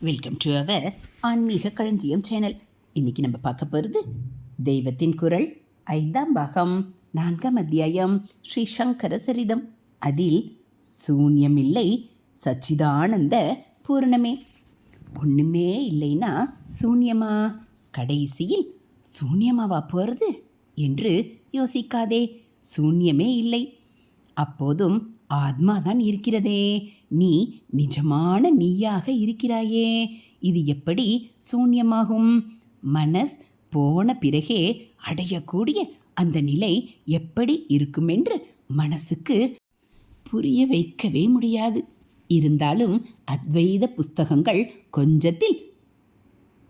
Welcome to our ஆன்மீக களஞ்சியம் channel இன்னைக்கு நம்ம பார்க்க போகிறது தெய்வத்தின் குரல் ஐந்தாம் பாகம் நான்காம் அத்தியாயம் ஸ்ரீ சங்கர சரிதம். அதில் சூன்யமில்லை சச்சிதானந்த பூரணமே. ஒன்றுமே இல்லைன்னா சூன்யமா? கடைசியில் சூன்யமாவா போகிறது என்று யோசிக்காதே. சூன்யமே இல்லை அப்போதும் ஆத்மாதான் இருக்கிறதே. நீ நிஜமான நீயாக இருக்கிறாயே. இது எப்படி சூன்யமாகும்? மனஸ் போன பிறகே அடையக்கூடிய அந்த நிலை எப்படி இருக்குமென்று மனசுக்கு புரிய வைக்கவே முடியாது. இருந்தாலும் அத்வைத புஸ்தகங்கள் கொஞ்சத்தில்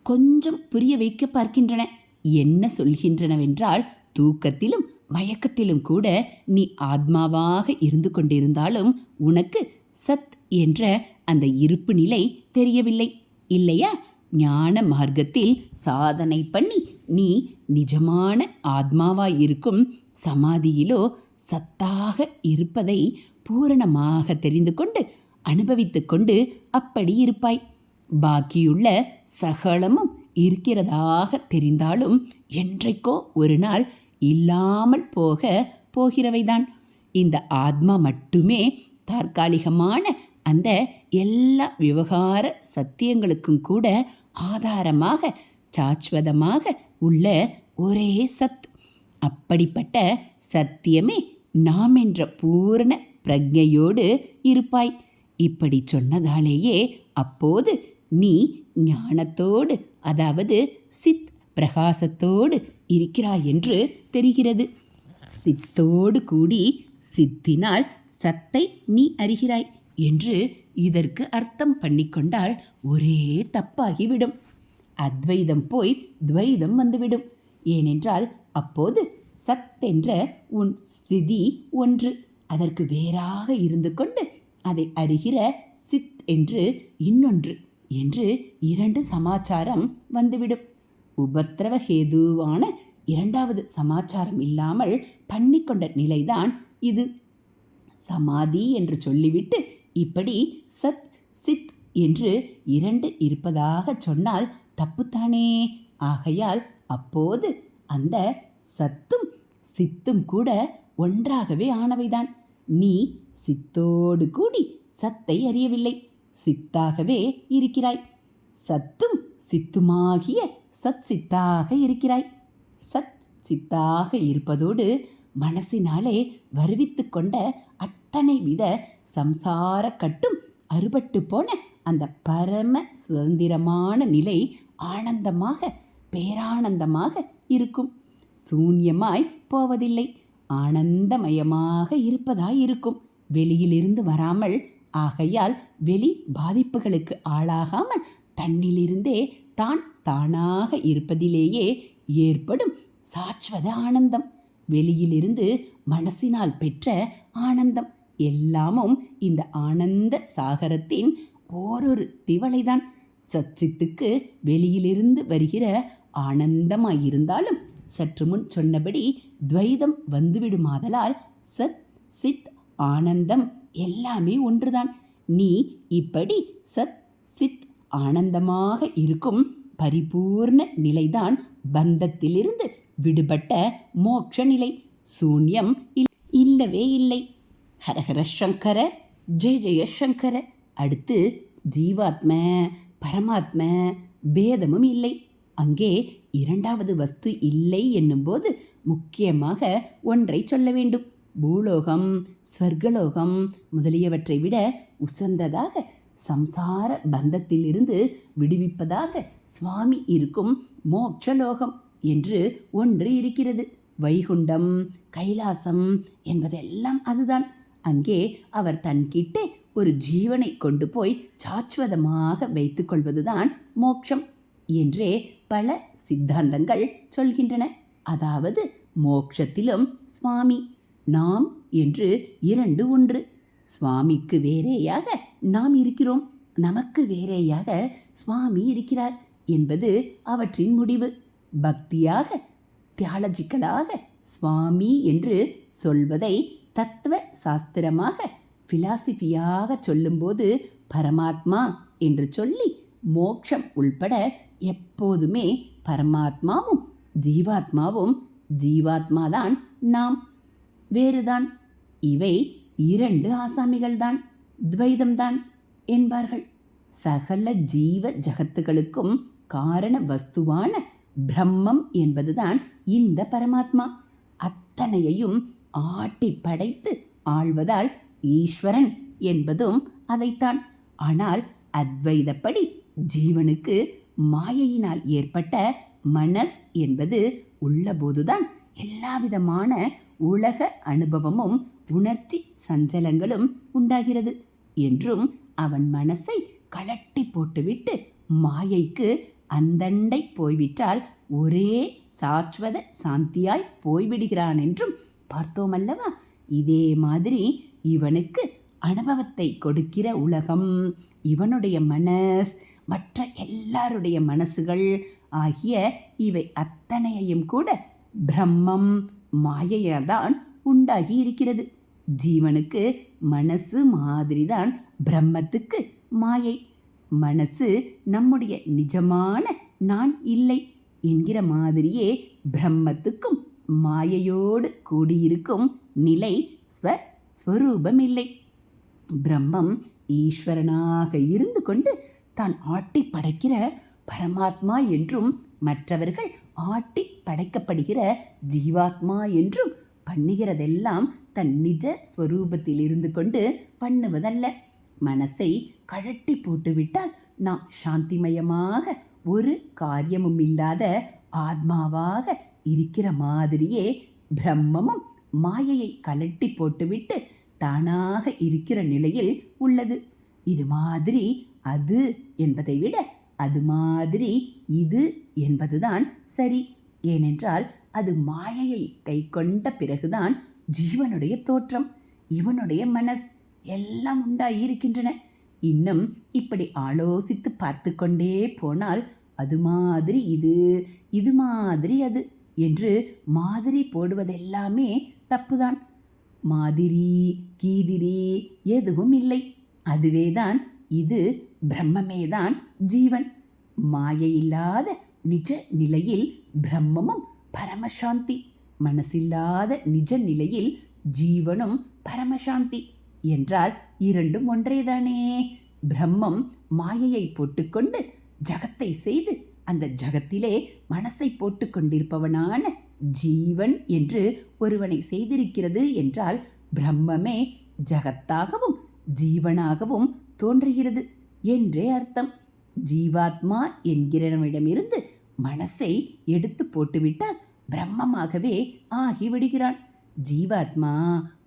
கொஞ்சம் புரிய வைக்க பார்க்கின்றன. என்ன சொல்கின்றனவென்றால் தூக்கத்திலும் மயக்கத்திலும் கூட நீ ஆத்மாவாக இருந்து கொண்டிருந்தாலும் உனக்கு சத் என்ற அந்த இருப்பு நிலை தெரியவில்லை. இல்லையா? ஞான மார்க்கத்தில் சாதனை பண்ணி நீ நிஜமான ஆத்மாவாய் இருக்கும் சமாதியிலோ சத்தாக இருப்பதை பூரணமாக தெரிந்து கொண்டு அனுபவித்து கொண்டு அப்படி இருப்பாய். பாக்கியுள்ள சகலமும் இருக்கிறதாக தெரிந்தாலும் என்றைக்கோ ஒரு நாள் இல்லாமல் போக போகிறவைதான். இந்த ஆத்மா மட்டுமே தற்காலிகமான அந்த எல்லா விவகார சத்தியங்களுக்கும் கூட ஆதாரமாக சாஸ்வதமாக உள்ள ஒரே சத். அப்படிப்பட்ட சத்தியமே நாம் என்ற பூரண பிரஜையோடு இருப்பாய். இப்படி சொன்னதாலேயே அப்போது நீ ஞானத்தோடு அதாவது சித் பிரகாசத்தோடு இருக்கிறாய் என்று தெரிகிறது. சித்தோடு கூடி சித்தினால் சத்தை நீ அறிகிறாய் என்று இதற்கு அர்த்தம் பண்ணிக்கொண்டால் ஒரே தப்பாகிவிடும். அத்வைதம் போய் துவைதம் வந்துவிடும். ஏனென்றால் அப்போது சத் என்ற உன் ஸ்திதி ஒன்று. அதற்கு வேறாக இருந்து கொண்டு அதை அறிகிற சித் என்று இன்னொன்று என்று இரண்டு சமாச்சாரம் வந்துவிடும். உபத்திரவ ஹேதுவான இரண்டாவது சமாச்சாரம் இல்லாமல் பண்ணிக்கொண்ட நிலைதான் இது. சமாதி என்று சொல்லிவிட்டு இப்படி சத் சித் என்று இரண்டு இருப்பதாக சொன்னால் தப்புத்தானே. ஆகையால் அப்போது அந்த சத்தும் சித்தும் கூட ஒன்றாகவே ஆனவைதான். நீ சித்தோடு கூடி சத்தை அறியவில்லை. சித்தாகவே இருக்கிறாய். சத்தும் சித்துமாகிய சத் சித்தாக இருக்கிறாய். சத் சித்தாக இருப்பதோடு மனசினாலே வருவித்து கொண்ட அத்தனை வித சம்சார கட்டும் அறுபட்டு போன அந்த பரம சுதந்திரமான நிலை ஆனந்தமாக பேரானந்தமாக இருக்கும். சூன்யமாய் போவதில்லை ஆனந்தமயமாக இருப்பதாய் இருக்கும் வெளியிலிருந்து வராமல் ஆகையால் வெளி பாதிப்புகளுக்கு ஆளாகாமல் தன்னிலிருந்தே தான் தானாக இருப்பதிலேயே ஏற்படும் சாஸ்வத ஆனந்தம். வெளியிலிருந்து மனசினால் பெற்ற ஆனந்தம். எல்லாமும் இந்த ஆனந்த சாகரத்தின் ஓரொரு திவளைதான் சச்சித்துக்கு வெளியிலிருந்து வருகிற ஆனந்தமாயிருந்தாலும் சற்று முன் சொன்னபடி துவைதம் வந்துவிடுமாதலால் சத் சித் ஆனந்தம் எல்லாமே ஒன்றுதான். நீ இப்படி சத் சித் ஆனந்தமாக இருக்கும் பரிபூர்ண நிலைதான் பந்தத்திலிருந்து விடுபட்ட மோட்ச நிலை. சூன்யம் இல்- இல்லவே இல்லை. ஹரஹர சங்கர ஜெய ஜெய சங்கர. அடுத்து ஜீவாத்ம பரமாத்ம பேதமும் இல்லை. அங்கே இரண்டாவது வஸ்து இல்லை என்னும்போது முக்கியமாக ஒன்றை சொல்ல வேண்டும். பூலோகம் ஸ்வர்கலோகம் முதலியவற்றை விட உசந்ததாக சம்சார பந்தத்திலிருந்து விடுவிப்பதாக சுவாமி இருக்கும் மோட்சலோகம் என்று ஒன்று இருக்கிறது. வைகுண்டம் கைலாசம் என்பதெல்லாம் அதுதான். அங்கே அவர் தன்கிட்டே ஒரு ஜீவனை கொண்டு போய் சாஸ்வதமாக வைத்துக்கொள்வதுதான் மோட்சம் என்றே பல சித்தாந்தங்கள் சொல்கின்றன. அதாவது மோட்சத்திலும் சுவாமி நாம் என்று இரண்டு ஒன்று. சுவாமிக்கு வேறேயாக நாம் இருக்கிறோம். நமக்கு வேறேயாக சுவாமி இருக்கிறார் என்பது அவற்றின் முடிவு. பக்தியாக தியாலஜிக்கலாக சுவாமி என்று சொல்வதை தத்துவ சாஸ்திரமாக பிலாசிஃபியாக சொல்லும்போது பரமாத்மா என்று சொல்லி மோட்சம் உள்பட எப்போதுமே பரமாத்மாவும் ஜீவாத்மாவும் ஜீவாத்மாதான் நாம். வேறுதான் இவை இரண்டு ஆசாமிகள்தான். துவைதம்தான் என்பார்கள். சகல ஜீவ ஜகத்துகளுக்கும் காரண வஸ்துவான பிரம்மம் என்பதுதான் இந்த பரமாத்மா. அத்தனையையும் ஆட்டி படைத்து ஆள்வதால் ஈஸ்வரன் என்பதும் அதைத்தான். ஆனால் அத்வைதப்படி ஜீவனுக்கு மாயையினால் ஏற்பட்ட மனஸ் என்பது உள்ளபோதுதான் எல்லாவிதமான உலக அனுபவமும் உணர்ச்சி சஞ்சலங்களும் உண்டாகிறது. என்றும் அவன் மனசை கலட்டி போட்டுவிட்டு மாயைக்கு அந்தண்டை போய்விட்டால் ஒரே சாஸ்வத சாந்தியாய் போய்விடுகிறான் என்றும் பார்த்தோமல்லவா? இதே மாதிரி இவனுக்கு அனுபவத்தை கொடுக்கிற உலகம் இவனுடைய மனஸ் மற்ற எல்லாருடைய மனசுகள் ஆகிய இவை அத்தனையையும் கூட பிரம்மம் மாயையால் தான் உண்டாகி இருக்கிறது. ஜீவனுக்கு மனசு மாதிரிதான் பிரம்மத்துக்கு மாயை. மனசு நம்முடைய நிஜமான நான் இல்லை என்கிற மாதிரியே பிரம்மத்துக்கும் மாயையோடு கூடியிருக்கும் நிலை ஸ்வ ஸ்வரூபம் இல்லை பிரம்மம் ஈஸ்வரனாக இருந்து கொண்டு தான் ஆட்டி படைக்கிற பரமாத்மா என்றும் மற்றவர்கள் ஆட்டி படைக்கப்படுகிற ஜீவாத்மா என்றும் பண்ணுகிறதெல்லாம் தன் நிஜ ஸ்வரூபத்தில் இருந்து கொண்டு பண்ணுவதல்ல. மனசை கழட்டி போட்டுவிட்டால் நாம் சாந்திமயமாக ஒரு காரியமும் இல்லாத ஆத்மாவாக இருக்கிற மாதிரியே பிரம்மமும் மாயையை கலட்டி போட்டுவிட்டு தானாக இருக்கிற நிலையில் உள்ளது. இது மாதிரி அது என்பதை விட அது மாதிரி இது என்பதுதான் சரி. ஏனென்றால் அது மாயையை கை கொண்ட பிறகுதான் ஜீவனுடைய தோற்றம் இவனுடைய மனஸ் எல்லாம் உண்டாகி இருக்கின்றன இன்னும் இப்படி ஆலோசித்து பார்த்து கொண்டே போனால் அது மாதிரி இது இது மாதிரி அது என்று மாதிரி போடுவதெல்லாமே தப்புதான். மாதிரி கீதிரி எதுவும் இல்லை. அதுவேதான் இது பிரம்மமேதான் ஜீவன். மாயை இல்லாத நிஜ நிலையில் பிரம்மமும் பரமசாந்தி. மனசில்லாத நிஜ நிலையில் ஜீவனும் பரமசாந்தி என்றால் இரண்டும் ஒன்றேதானே? பிரம்மம் மாயையை போட்டுக்கொண்டு ஜகத்தை செய்து அந்த ஜகத்திலே மனசை போட்டுக்கொண்டிருப்பவனான ஜீவன் என்று ஒருவனை செய்திருக்கிறது என்றால் பிரம்மமே ஜகத்தாகவும் ஜீவனாகவும் தோன்றுகிறது என்றே அர்த்தம். ஜீவாத்மா என்கிறவனிடமிருந்து மனசை எடுத்து போட்டுவிட்டால் பிரம்மமாகவே ஆகிவிடுகிறான். ஜீவாத்மா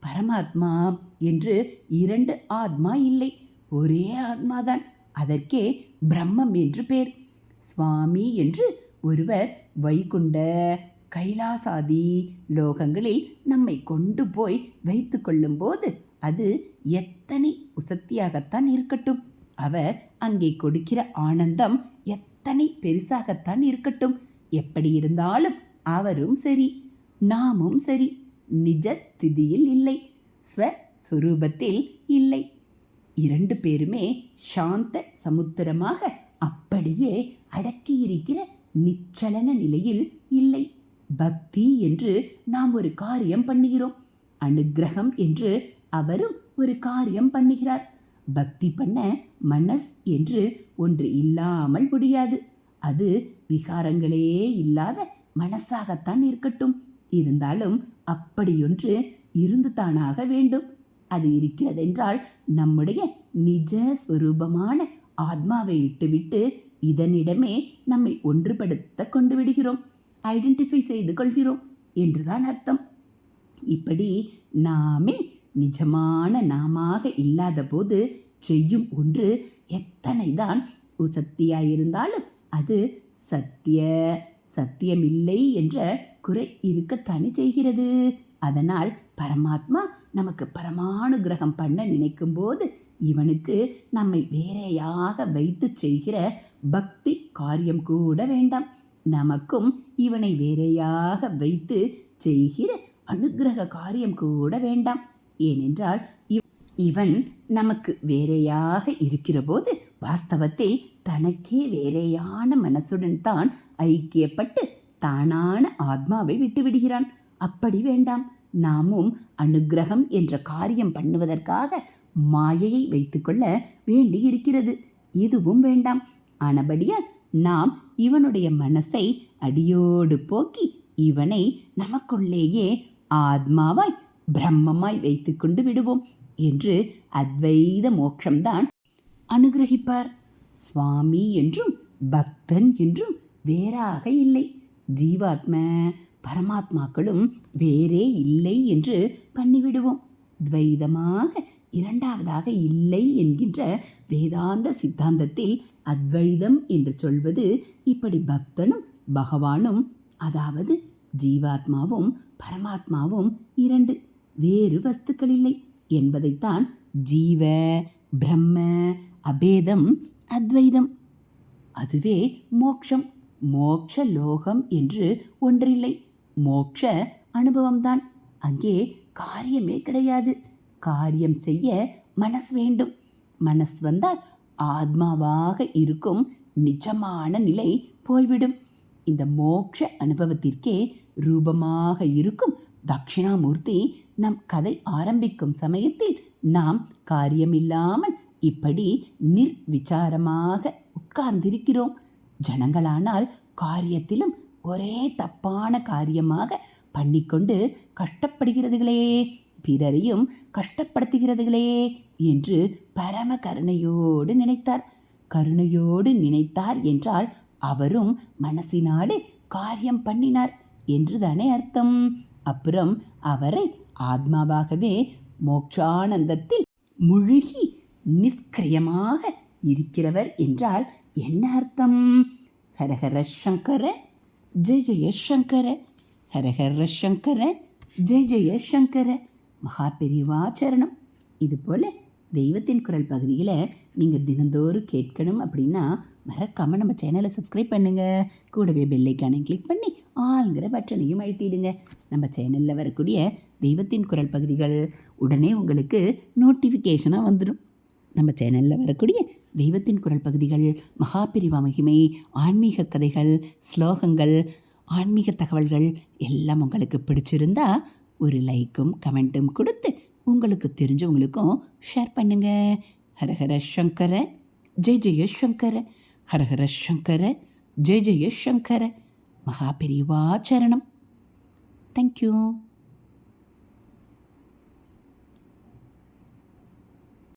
பரமாத்மா என்று இரண்டு ஆத்மா இல்லை ஒரே ஆத்மாதான். அதற்கே பிரம்மம் என்று பேர். சுவாமி என்று ஒருவர் வைகுண்ட கைலாசாதி லோகங்களில் நம்மை கொண்டு போய் வைத்து கொள்ளும்போது அது எத்தனை உசத்தியாகத்தான் இருக்கட்டும். அவர் அங்கே கொடுக்கிற ஆனந்தம் எத் எத்தனை பெருசாகத்தான் இருக்கட்டும். எப்படி இருந்தாலும் அவரும் சரி நாமும் சரி. நிஜ ஸ்திதியில் இல்லை ஸ்வஸ்வரூபத்தில் இல்லை. இரண்டு பேருமே சாந்த சமுத்திரமாக அப்படியே அடக்கியிருக்கிற நிச்சலன நிலையில் இல்லை. பக்தி என்று நாம் ஒரு காரியம் பண்ணுகிறோம். அனுக்கிரகம் என்று அவரும் ஒரு காரியம் பண்ணுகிறார். பக்தி பண்ண மனஸ் என்று ஒன்று இல்லாமல் முடியாது. அது விகாரங்களே இல்லாத மனசாகத்தான் இருக்கட்டும். இருந்தாலும் அப்படியொன்று இருந்து தானாக வேண்டும். அது இருக்கிறதென்றால் நம்முடைய நிஜ ஸ்வரூபமான ஆத்மாவை விட்டுவிட்டு இதனிடமே நம்மை ஒன்றுபடுத்த கொண்டு விடுகிறோம். ஐடென்டிஃபை செய்து கொள்கிறோம் என்றுதான் அர்த்தம். இப்படி நாமே நிஜமான நாமாக இல்லாத போது செய்யும் ஒன்று எத்தனைதான்? உசத்தியாயிருந்தாலும் அது சத்திய சத்தியமில்லை என்ற குறை இருக்கத்தானே செய்கிறது. அதனால் பரமாத்மா நமக்கு பரமானுகிரகம் பண்ண நினைக்கும் போது இவனுக்கு நம்மை வேறையாக வைத்து செய்கிற பக்தி காரியம் கூட வேண்டாம். நமக்கும் இவனை வேறையாக வைத்து செய்கிற அனுகிரக காரியம் கூட வேண்டாம். ஏனென்றால் இவ் இவன் நமக்கு வேறையாக இருக்கிறபோது வாஸ்தவத்தில் தனக்கே வேறையான மனசுடன் தான் ஐக்கியப்பட்டு தானான ஆத்மாவை விட்டுவிடுகிறான். அப்படி வேண்டாம். நாமும் அனுக்கிரகம் என்ற காரியம் பண்ணுவதற்காக மாயையை வைத்துக்கொள்ள வேண்டியிருக்கிறது. இதுவும் வேண்டாம். ஆனபடியால் நாம் இவனுடைய மனசை அடியோடு போக்கி இவனை நமக்குள்ளேயே ஆத்மாவாய் பிரம்மமாய் வைத்துக்கொண்டு விடுவோம் என்று அத்வைத மோட்சம்தான் அனுகிரகிப்பார். சுவாமி என்றும் பக்தன் என்றும் வேறாக இல்லை. ஜீவாத்ம பரமாத்மாக்களும் வேறே இல்லை என்று பண்ணிவிடுவோம். துவைதமாக இரண்டாவதாக இல்லை என்கின்ற வேதாந்த சித்தாந்தத்தில் அத்வைதம் என்று சொல்வது இப்படி பக்தனும் பகவானும் அதாவது ஜீவாத்மாவும் பரமாத்மாவும் இரண்டு. வேறு வஸ்துக்கள் இல்லை என்பதைத்தான் ஜீவ பிரம்ம அபேதம் அத்வைதம். அதுவே மோக்ஷம். மோக்ஷ லோகம் என்று ஒன்றில்லை. மோக்ஷ அனுபவம்தான். அங்கே காரியமே கிடையாது. காரியம் செய்ய மனஸ் வேண்டும். மனஸ் வந்தால் ஆத்மாவாக இருக்கும் நிஜமான நிலை போய்விடும். இந்த மோக்ஷ அனுபவத்திற்கே ரூபமாக இருக்கும் தட்சிணாமூர்த்தி நம் கதை ஆரம்பிக்கும் சமயத்தில் நாம் காரியமில்லாமல் இப்படி நிர்விசாரமாக உட்கார்ந்திருக்கிறோம். ஜனங்களானால் காரியத்திலும் ஒரே தப்பான காரியமாக பண்ணிக்கொண்டு கஷ்டப்படுகிறதுகளே பிறரையும் கஷ்டப்படுத்துகிறதுகளே என்று பரம கருணையோடு நினைத்தார். கருணையோடு நினைத்தார் என்றால் அவரும் மனசினாலே காரியம் பண்ணினார் என்றுதானே அர்த்தம். அப்புறம் அவரை ஆத்மாவாகவே மோட்சானந்தத்தில் முழுகி நிஷ்கிரியமாக இருக்கிறவர் என்றால் என்ன அர்த்தம்? ஹரஹர சங்கர ஜெய ஜெய சங்கர ஹரஹர சங்கர ஜெய ஜெய சங்கர. மகா பெரிவாச்சரணம் இது போல் தெய்வத்தின் குரல் பகுதியில் நீங்கள் தினந்தோறும் கேட்கணும் அப்படின்னா மறக்காமல் நம்ம சேனலை சப்ஸ்கிரைப் பண்ணுங்கள் கூடவே பெல்லைக்கானையும் கிளிக் பண்ணி ஆளுங்கிற பட்டனையும் அழுத்திடுங்க. நம்ம சேனலில் வரக்கூடிய தெய்வத்தின் குரல் பகுதிகள் உடனே உங்களுக்கு நோட்டிஃபிகேஷனாக வந்துடும் நம்ம சேனலில் வரக்கூடிய தெய்வத்தின் குரல் பகுதிகள் மகாபிரிவா மகிமை ஆன்மீக கதைகள் ஸ்லோகங்கள் ஆன்மீக தகவல்கள் எல்லாம் உங்களுக்கு பிடிச்சிருந்தா ஒரு லைக்கும் கமெண்ட்டும் கொடுத்து உங்களுக்கு தெரிஞ்சவங்களுக்கும் ஷேர் பண்ணுங்க. ஹரஹர சங்கர ஜெய் ஜெய சங்கர ஹரஹர சங்கர ஜெய் ஜெய சங்கர மகாபெரிவா சரணம். தேங்க்யூ